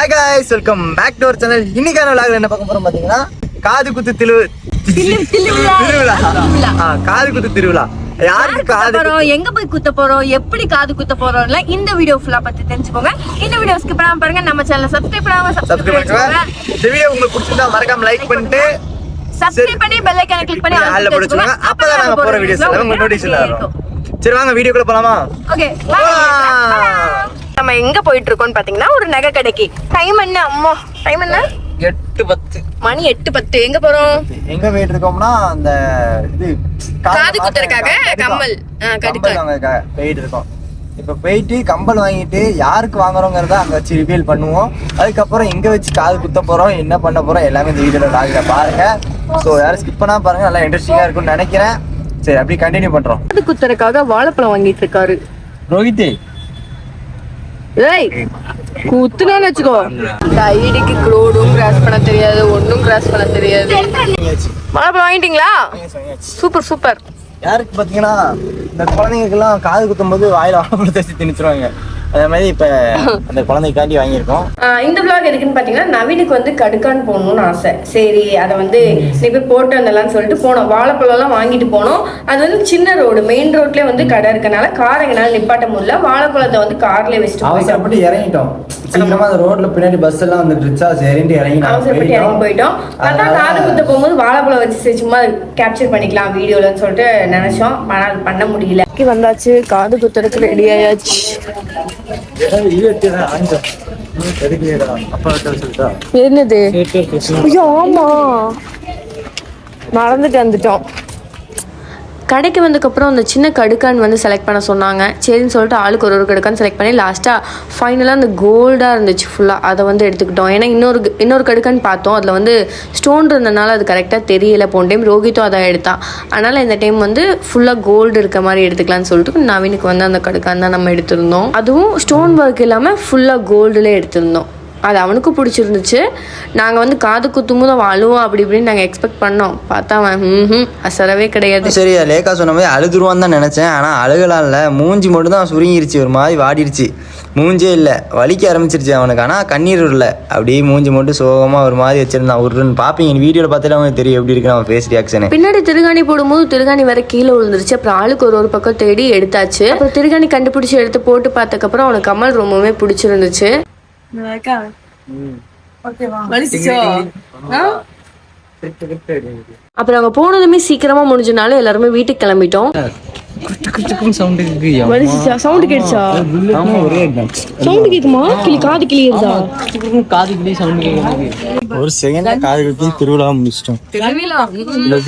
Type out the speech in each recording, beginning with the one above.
Hi guys welcome back to our channel இன்னைக்கான விளாக்ல என்ன பார்க்க போறோம் பாத்தீங்கன்னா காது குத்து திரு திருவிழா. காது குத்து திருவிழா. யாருக்கு காது போறோம்? எங்க போய் குத்த போறோம்? எப்படி காது குத்த போறோம்ல? இந்த வீடியோ ஃபுல்லா பத்தி தெரிஞ்சுக்கோங்க. இந்த வீடியோ ஸ்கிப் பண்ணாம பாருங்க. நம்ம சேனலை சப்ஸ்கிரைப் பண்ணாம சப்ஸ்கிரைப் சப்ஸ்கிரைப் பண்ணுங்க. பண்ணிக்கோங்க இந்த வீடியோ உங்களுக்கு பிடிச்சிருந்தா மறக்காம லைக் பண்ணிட்டு சப்ஸ்கிரைப் பண்ணி பெல் ஐகானை கிளிக் பண்ணி ஆல்ல ஆல் பிடிச்சிருங்க. அப்பதான் நாங்க போற வீடியோஸ் உங்களுக்கு வரும். சரி வாங்க வீடியோக்குள்ள போலாமா? ஓகே போலாம். நம்ம எங்க போயிட்டு இருக்கோம்னு பாத்தீங்கன்னா ஒரு நகை கடைக்கு. டைம் என்ன அம்மா? டைம் என்ன? எட்டு பத்து. மணி எட்டு பத்து. எங்க போறோம்? எங்க போயிட்டு இருக்கோம்னா அந்த இது காது குத்துறதுக்காக. கம்மல். போயிட்டு இருக்கோம் இப்ப போயிட்டு கம்பல் வாங்கிட்டு யாருக்கு வாங்குறோங்கிறத அங்க வச்சு ரிவீல் பண்ணுவோம். அதுக்கப்புறம் எங்க வச்சு காது குத்த போறோம். என்ன பண்ண போறோம்? எல்லாமே இந்த வீடியோல லாகில பாருங்க. சோ யாரும் ஸ்கிப் பண்ணா பாருங்க. நல்லா இன்ட்ரெஸ்டிங்கா இருக்கும்னு நினைக்கிறேன். சரி அப்படியே கண்டினியூ பண்றோம். காது குத்துறதுக்காக வாழைப்பழம் வாங்கிட்டு இருக்காரு. ரோஹித் ஏய் குத்துனேன்னு வச்சுக்கோ. டைடிக்கு ரோடும் கிராஸ் பண்ண தெரியாது ஒன்றும் கிராஸ் பண்ண தெரியாது. வாழைப்பழம் வாங்கிட்டீங்களா? Super super. யாருக்கு பாத்தீங்கன்னா இந்த குழந்தைங்களுக்கெல்லாம் காது குத்தும் போது வாயில தச்சு திணிச்சிருவாங்க. அதே மாதிரி இப்ப அந்த குழந்தைக்காண்டி வாங்கியிருக்கோம். இந்த vlog எதுக்குன்னு பார்த்தீங்கன்னா நவீனுக்கு வந்து கடுக்கான் போகணும்னு ஆசை. சரி அதை வந்து நீ போய் போட்டு வந்துடலாம்னு சொல்லிட்டு போனோம். வாழைப்பழம்லாம் வாங்கிட்டு போனோம். அது வந்து சின்ன ரோடு மெயின் ரோட்லேயே வந்து கடை இருக்கனால கார் எங்களால் நிப்பாட்ட முடியல. வாழைப்பழத்தை வந்து கார்லேயே வச்சுட்டு அவசரப்பட்டு இறங்கிட்டோம். சீக்கிரமா அந்த ரோட்ல பின்னாடி பஸ் எல்லாம் வந்துருச்சா சரின்ட்டு இறங்கி அவசரப்பட்டு இறங்கி போயிட்டோம். பார்த்தா அதனால- காது குத்த போகும்போது வாழைப்பழம் வச்சு சும்மா கேப்சர் பண்ணிக்கலாம் வீடியோலன்னு சொல்லிட்டு நினைச்சோம். ஆனால் பண்ண முடியல. வந்தாச்சு. காது குத்துறதுக்கு ரெடி ஆயாச்சு. என்னது? ஐயோ ஆமா. மறந்துட்டு வந்துட்டோம். கடைக்கு வந்ததுக்கப்புறம் அந்த சின்ன கடுக்கான் வந்து செலக்ட் பண்ண சொன்னாங்க. சரின்னு சொல்லிட்டு ஆளுக்கு ஒரு ஒரு கடுக்கான் செலக்ட் பண்ணி லாஸ்ட்டாக ஃபைனலாக அந்த கோல்டாக இருந்துச்சு ஃபுல்லாக அதை வந்து எடுத்துக்கிட்டோம். ஏன்னா இன்னொரு இன்னொரு கடுக்கான் பார்த்தோம். அதில் வந்து ஸ்டோன் இருந்தனால அது கரெக்டாக தெரியல. போன டைம் ரோஹித்தும் அதை எடுத்தான். அதனால் இந்த டைம் வந்து ஃபுல்லாக கோல்டு இருக்க மாதிரி எடுத்துக்கலாம்னு சொல்லிட்டு நவீனுக்கு வந்து அந்த கடுக்கான் தான் நம்ம எடுத்திருந்தோம். அதுவும் ஸ்டோன் ஒர்க் இல்லாமல் ஃபுல்லாக கோல்டில் எடுத்திருந்தோம். அது அவனுக்கும் பிடிச்சிருந்துச்சு. நாங்கள் வந்து காது குத்தும்போது அவன் அழுவான் அப்படி இப்படின்னு நாங்கள் எக்ஸ்பெக்ட் பண்ணோம். பார்த்தா அவன் ம் அசரவே கிடையாது. சரி லேக்கா சொன்ன மாதிரி அழுதுருவான்னு தான் நினைச்சேன். ஆனா அழுகலாம் இல்ல மூஞ்சி மட்டும் தான் சுருங்கிருச்சு ஒரு மாதிரி வாடிடுச்சு மூஞ்சே இல்ல. வலிக்க ஆரம்பிச்சிருச்சு அவனுக்கு. ஆனா கண்ணீர் இல்ல அப்படியே மூஞ்சி மட்டும் சோகமா ஒரு மாதிரி வச்சிருந்தான். உருன்னு பாப்பீங்க. நீ வீடியோல பார்த்தாலே அவனுக்கு தெரியும் எப்படி இருக்கு. அவன் ஃபேஸ் ரியாக்ஷனு பின்னாடி திருகாணி போடும்போது திருகாணி வேற கீழே விழுந்துருச்சு. அப்புறம் ஆளுக்கு ஒரு ஒரு பக்கம் தேடி எடுத்தாச்சு. அப்புறம் திருகாணி கண்டுபிடிச்சி எடுத்து போட்டு பார்த்ததுக்கப்புறம் அவனுக்கு கமல் ரொம்பவே பிடிச்சிருந்துச்சு. அப்புறம் அங்கே போனதுமே சீக்கிரமா முடிஞ்சனால எல்லாருமே வீட்டுக்கு கிளம்பிட்டோம். சவுண்ட் கேட்டுச்சா? சவுண்ட் கேக்குமா? கிளி காது கிளியிருதா ஒரு செகண்ட்ல காது குத்தி திருவிழா முடிச்சிட்டோம்.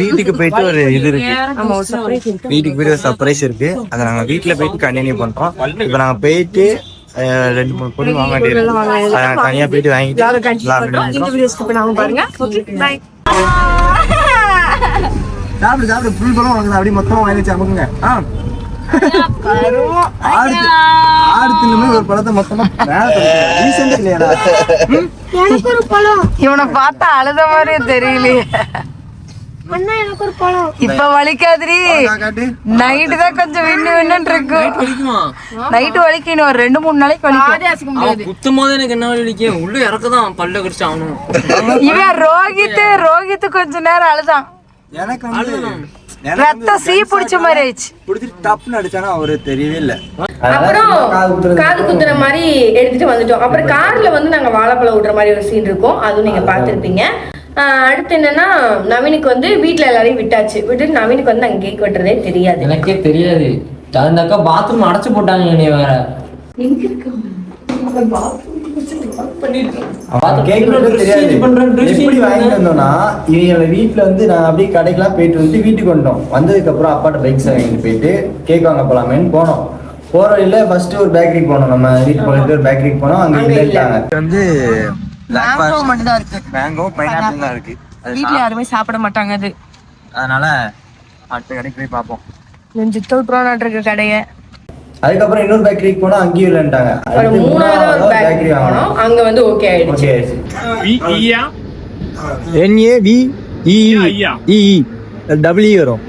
வீட்டுக்கு போயிட்டு ஒரு இது இருக்கு. ஆமா வீட்டுக்கு போயிட்டு ஒரு சர்ப்ரைஸ் இருக்கு. அதை நாங்க வீட்டுல போயிட்டு கண்டினியூ பண்றோம் இப்ப நாங்க போயிட்டு ரெண்டு மூணு பொருள் வாங்க வேண்டியது. தனியா போயிட்டு வாங்கிட்டு பாருங்க. சாப்பிடு சாப்பிடு. புல் பழம் வாங்கலாம் அப்படியே மொத்தமா வாங்கி வச்சு அமுக்குங்க. ஆ. இவனை பார்த்தா அழுத மாதிரி தெரியலையே. இப்ப வலிக்காதுரி பழம். காட்டு. நைட்டு தான் கொஞ்சம் விண்ணு விண்ணுன்னு இருக்கும் நைட்டு வலிக்கணும். ஒரு ரெண்டு மூணு நாளைக்கு வலிக்கும். குத்தும் போது எனக்கு என்ன வலிக்கும்? உள்ள இறக்கதான் பல்ல கடிச்சு ஆகணும். இவன் ரோஹித் ரோஹித் கொஞ்ச நேரம் அழுதான். எனக்கு வந்து எனக்கு ரத்தம் சீ பிடிச்ச மாதிரி ஆயிடுச்சு. பிடிச்சிட்டு டப்புன்னு அடிச்சானா அவரு தெரியவே இல்ல. அப்புறம் காது குத்துற மாதிரி எடுத்துட்டு வந்துட்டோம். அப்புறம் கார்ல வந்து நாங்க வாழைப்பழம் விடுற மாதிரி ஒரு சீன் இருக்கும். அதுவும் நீங்க பார்த்திருப்பீங்க. ஆஹ் அடுத்து என்னன்னா நவீனுக்கு வந்து வீட்ல எல்லாரையும் விட்டாச்சு. விட்டுட்டு நவீனுக்கு வந்து நாங்க கேக் வெட்டுறதே தெரியாது. எனக்கே தெரியாது. அந்த அக்கா பாத்ரூம் அடைச்சு போட்டாங்க என்னைய வேற. வீட்டுல வந்து நான் அப்படியே கடைக்கெல்லாம் போயிட்டு வந்து வீட்டுக்கு வந்தோம் வந்ததுக்கு அப்புறம் அப்பாட்ட பைக் வாங்கிட்டு போயிட்டு கேக் வாங்க போலாமேன்னு போனோம். போற வழியில ஃபர்ஸ்ட் ஒரு பேக்கரிக்கு போனோம். நம்ம வீட்டு பக்கத்துல ஒரு பேக்கரிக்கு போனோம். அங்க வந்து மேங்கோ மட்டும் தான் இருக்கு. மேங்கோ பைனாப்பிள் தான் இருக்கு. அது வீட்ல யாருமே சாப்பிட மாட்டாங்க அது. அதனால அடுத்த கடைக்கு போய் பார்ப்போம். கொஞ்சம் இருக்க கடைய. அதுக்கப்புறம் இன்னொரு பேக்கரிக்கு போனா அங்கேயும் இல்லைன்ட்டாங்க ஒரு மூணாவது பேக்கரி அங்க வந்து ஓகே ஆயிடுச்சு. Okay N A V E E W வரும்.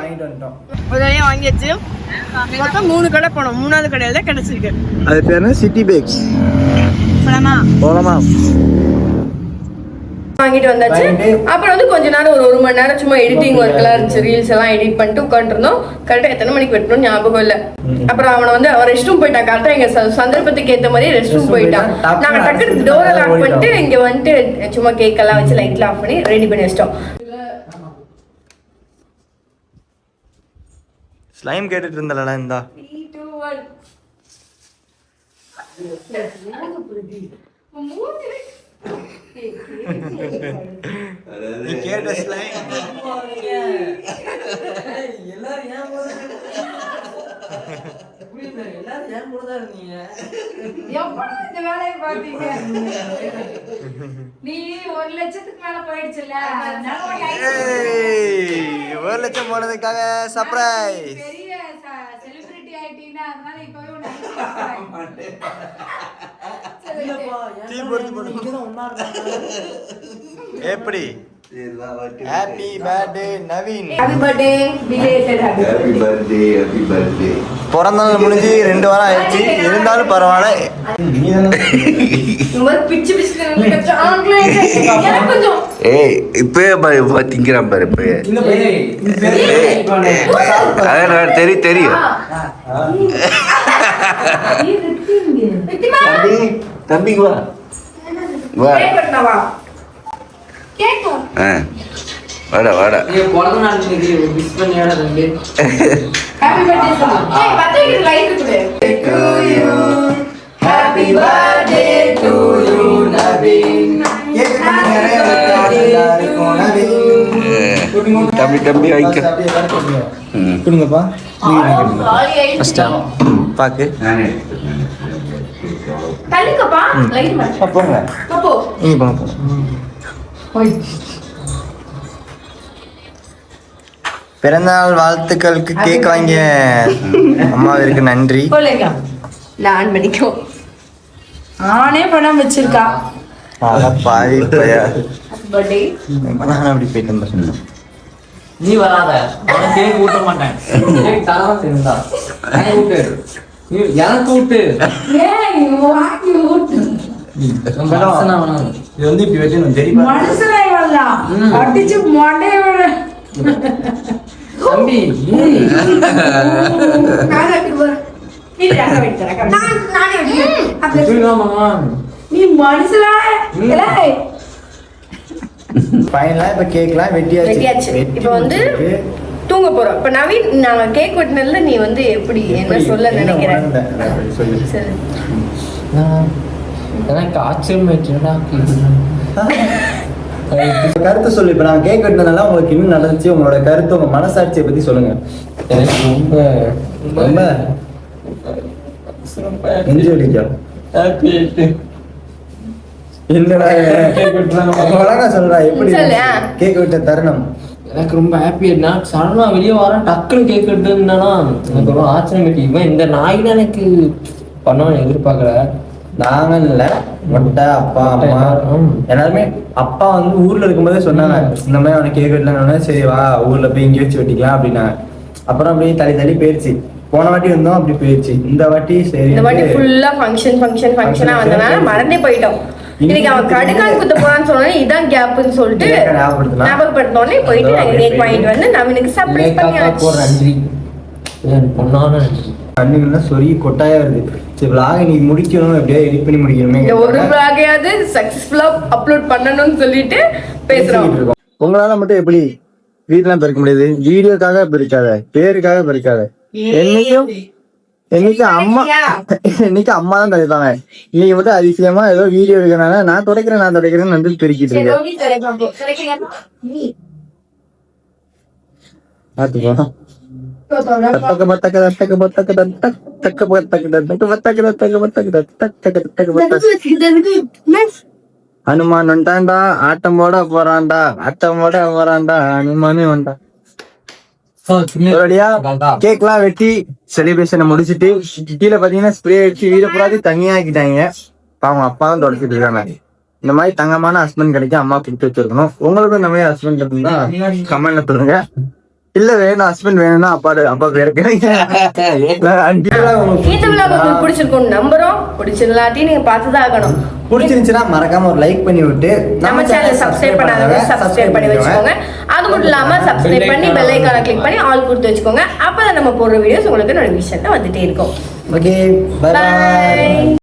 வாங்கிட்டு வந்துட்டோம். வழியா வாங்கியாச்சு. மொத்தம் மூணு கடை போனோம். மூணாவது கடையில தான் கிடைச்சிருக்கு. அது பேர் என்ன? சிட்டி பேக்ஸ் போலாமா? போலாமா? வாங்கிட்டு வந்தாச்சு. அப்புறம் வந்து கொஞ்ச நேரம் ஒரு ஒரு மணி நேரம் சும்மா எடிட்டிங் ஒர்க் எல்லாம் இருந்துச்சு. ரீல்ஸ் எல்லாம் எடிட் பண்ணிட்டு உட்காந்துருந்தோம் கரெக்டா எத்தனை மணிக்கு வெட்டணும் ஞாபகம் இல்ல. அப்புறம் அவனை வந்து அவன் ரெஸ்ட் ரூம் போயிட்டான் கரெக்டா எங்க சந்தர்ப்பத்துக்கு ஏத்த மாதிரி ரெஸ்ட் ரூம் போயிட்டான். நாங்க டக்குனு டோரை லாக் பண்ணிட்டு. இங்க வந்துட்டு சும்மா கேக் எல்லாம் வச்சு லைட்லாம் ஆஃப் பண்ணி ரெடி பண்ணி வச்சிட்டோம். ஸ்லைம் கேட்டுட்டு இருந்தலடா இந்தா நீ கேட்ட ஸ்லைம் எல்லாரும் ஏன் கூட புரியல எல்லாரும் ஏன் கூட தான் இருந்தீங்க. இந்த வேலையை பார்த்தீங்க? நீ ஒரு லட்சத்துக்கு மேல போயிடுச்சுல்ல. லட்சம் போனதுக்காக சர்ப்ரைஸ் பெரிய செலிபிரிட்டி ஆயிட்டீங்கன்னா அதனால இப்பவே எப்படி? Happy birthday Naveen happy birthday belated happy happy birthday happy birthday பிறந்த நாள் முடிஞ்சு ரெண்டு வாரம் ஆயிடுச்சு. இருந்தாலும் பரவாயில்ல. ஏய் இப்பயே பாரு திங்கிறான் பாரு இப்பயே அதான் தெரியும். தெரியும் தம்பி தம்பிக்கு வா. வா. கேக் வெட்டினவா கேட்கும் ஆ வாடா வாடா. நீங்க பிறந்த நாள் இன்னைக்கு மிஸ் பண்ணியாட தம்பி ஹாப்பி பர்த்டே சொல்லு. ஏய் பத்திரிக்கை லைட் கொடு. Happy birthday to you Naveen தம்பி தம்பி வைக்க ம். கொடுங்கப்பா. ஃபர்ஸ்டா பாக்கு. தள்ளிக்கப்பா. லைட் போங்க. போங்க. பிறந்தநாள் வாழ்த்துக்களுக்கு கேக் வாங்கிய அம்மாவிற்கு நன்றி. போலேங்க நான் பண்ணிக்கோ ஆனே பணம் வச்சிருக்கா. அட பாவி பையா. பர்த்டே நான் அப்படி போயிட்டு இருந்தேன் நீ வராத. கேக் ஊட்ட மாட்டேன். கேக் எனக்கு ஊட்டு. நீ எனக்கு ஊட்டு. இது வந்து இப்படி தெரியுமா? அடிச்சு தம்பி. நீ. மனுஷனா ஏய். ஃபைனலா இப்ப கேக்லாம் வெட்டியாச்சு. வெட்டியாச்சு. வெட்டி இப்ப வந்து தூங்க போறோம். இப்ப நவீன் நாங்க கேக் வெட்டினதுல நீ வந்து எப்படி என்ன சொல்ல என்ன எனக்கு ஆச்சரியமாயிடுச்சுடா உங்க கருத்து சொல்லு இப்ப நான் கேக் வெட்டினதுனால உங்களுக்கு இன்னும் நடந்துச்சு உங்களோட கருத்து உங்க மனசாட்சியை பத்தி சொல்லுங்க. எனக்கு ரொம்ப ரொம்ப நெஞ்சு வலிக்கும் ஹாப்பி என்னடா. அழகா சொல்றா எப்படி. கேக் வெட்ட தருணம். எனக்கு ரொம்ப ஹாப்பி நான் சடனா வெளியே வரேன் டக்குனு கேக் எடுத்துருந்தானா எனக்கு ரொம்ப ஆச்சரியம் இவன் இந்த நாய் எனக்கு பண்ணுவான் எதிர்பார்க்கல. நாங்க இல்ல மொட்டை அப்பா அம்மா. எல்லாருமே அப்பா வந்து ஊர்ல இருக்கும்போதே சொன்னாங்க இந்த மாதிரி அவனை கேக் வெட்டலன்னு சரி வா ஊர்ல போய் இங்கே வச்சு வெட்டிக்கலாம் அப்படின்னாங்க. அப்புறம் அப்படியே தள்ளி தள்ளி போயிருச்சு. போன வாட்டி வந்தோம் அப்படி போயிருச்சு. இந்த வாட்டி சரி இந்த வாட்டி ஃபுல்லா ஃபங்க்ஷன் ஃபங்க்ஷன் ஃபங்க்ஷனா வந்தனால மறந்தே போயிட்டோம். இன்னைக்கு அவன் கடுக்கான் குத்த போறான்னு சொன்னோன்னே இதான் கேப்னு சொல்லிட்டு. ஞாபகப்படுத்தோடனே போயிட்டு நாங்க கேக் வாங்கிட்டு வந்து நவீனுக்கு சர்ப்ரைஸ் பண்ணியாச்சு. பொண்ணான நன்றி. கண்ணுங்கள்லாம் சொருகி கொட்டாயா வருது. சரி vlog நீ முடிக்கணும் எப்படியா எடிட் பண்ணி முடிக்கணுமே இந்த ஒரு vlog-ஆவது சக்சஸ்ஃபுல்லா அப்லோட் பண்ணணும்னு சொல்லிட்டு பேசுறோம். உங்களால மட்டும் எப்படி வீடெல்லாம் பெருக்க முடியுது? வீடியோக்காக பெருக்காத பேருக்காக பெருக்காத. என்னைக்கும் என்னைக்கும் அம்மா இன்னைக்கு அம்மா தான் துடைப்பாங்க இன்னைக்கு மட்டும் அதிசயமா ஏதோ வீடியோ எடுக்கனால நான் துடைக்கிறேன் நான் துடைக்கிறேன்னு வந்து பெருக்கிட்டு இருக்கேன். பாத்துக்கோ ஹனுமான் வந்துட்டான்டா ஆட்டம் போட போறான்டா ஆட்டம் போட போறான்டா ஹனுமானே வந்தான் கேக் கேக்லாம் வெட்டி செலிப்ரேஷனை முடிச்சிட்டு கீழே பாத்தீங்கன்னா ஸ்ப்ரே அடிச்சு வீட பூராதி தனியாக்கிட்டாங்க பாவம் அப்பா தான் தொடச்சிட்டு இருக்காங்க. இந்த மாதிரி தங்கமான ஹஸ்பண்ட் கிடைக்க அம்மா கொடுத்து வச்சிருக்கணும். உங்களுக்கு இந்த மாதிரி ஹஸ்பண்ட் இருந்தா கமெண்ட்ல சொல்லுங்க. இல்ல வேணும் ஹஸ்பண்ட் வேணும்னா அப்பா அப்பா பேரு இந்த விழாவை உங்களுக்கு பிடிச்சிருக்கும். நம்புறோம். பிடிச்சிருந்தாட்டி நீங்க பார்த்துதான் ஆகணும். பிடிச்சிருந்துச்சுன்னா மறக்காம ஒரு லைக் பண்ணி விட்டு நம்ம சேனலை சப்ஸ்கிரைப் பண்ணாதவங்க சப்ஸ்கிரைப் பண்ணி வச்சுக்கோங்க. அது மட்டும் இல்லாம சப்ஸ்கிரைப் பண்ணி பெல் ஐக்கான கிளிக் பண்ணி ஆல் கொடுத்து வச்சுக்கோங்க. அப்பதான் நம்ம போடுற வீடியோஸ் உங்களுக்கு நோட்டிஃபிகேஷன் வந்துட்டே இருக்கும். Okay bye.